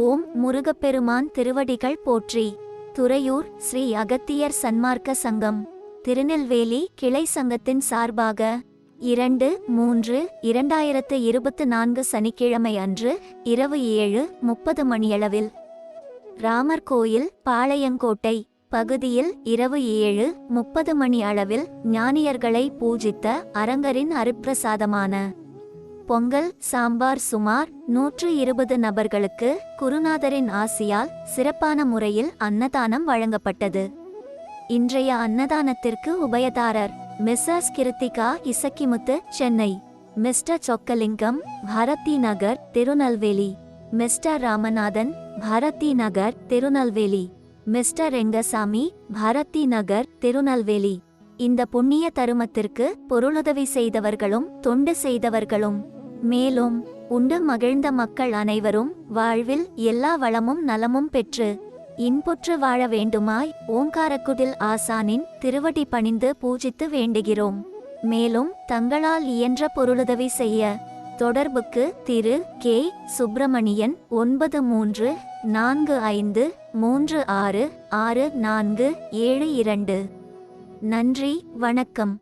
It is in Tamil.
ஓம் முருகப்பெருமான் திருவடிகள் போற்றி. துறையூர் ஸ்ரீ அகத்தியர் சன்மார்க்க சங்கம். திருநெல்வேலி கிளை சங்கத்தின் சார்பாக இரண்டு மூன்று இரண்டாயிரத்து இருபத்து நான்கு சனிக்கிழமை அன்று இரவு ஏழு முப்பது மணியளவில் ராமர் கோயில் பாளையங்கோட்டை பகுதியில் இரவு ஏழு முப்பது மணி அளவில் ஞானியர்களை பூஜித்த அரங்கரின் அருப்பிரசாதமான பொங்கல் சாம்பார் சுமார் நூற்று இருபது நபர்களுக்கு குருநாதரின் ஆசியால் சிறப்பான முறையில் அன்னதானம் வழங்கப்பட்டது. இன்றைய அன்னதானத்திற்கு உபயதாரர் Mrs Kiruthika Isakkimuthu Chennai. Mr Chokkalingam Bharathi Nagar Tirunelveli. Mr Ramanathan Bharathi Nagar Tirunelveli. Mr Rengasamy Bharathi Nagar Tirunelveli. இந்த புண்ணிய தருமத்திற்கு பொருளுதவி செய்தவர்களும் தொண்டு செய்தவர்களும் மேலும் உண்டு மகிழ்ந்த மக்கள் அனைவரும் வாழ்வில் எல்லா வளமும் நலமும் பெற்று இன்புற்று வாழ வேண்டுமாய் ஓங்காரக்குடில் ஆசானின் திருவடி பணிந்து பூஜித்து வேண்டுகிறோம். மேலும் தங்களால் இயன்ற பொருளுதவி செய்ய தொடர்புக்கு திரு கே. சுப்பிரமணியன் ஒன்பது மூன்று நான்கு ஐந்து மூன்று ஆறு ஆறு நான்கு ஏழு இரண்டு. நன்றி வணக்கம்.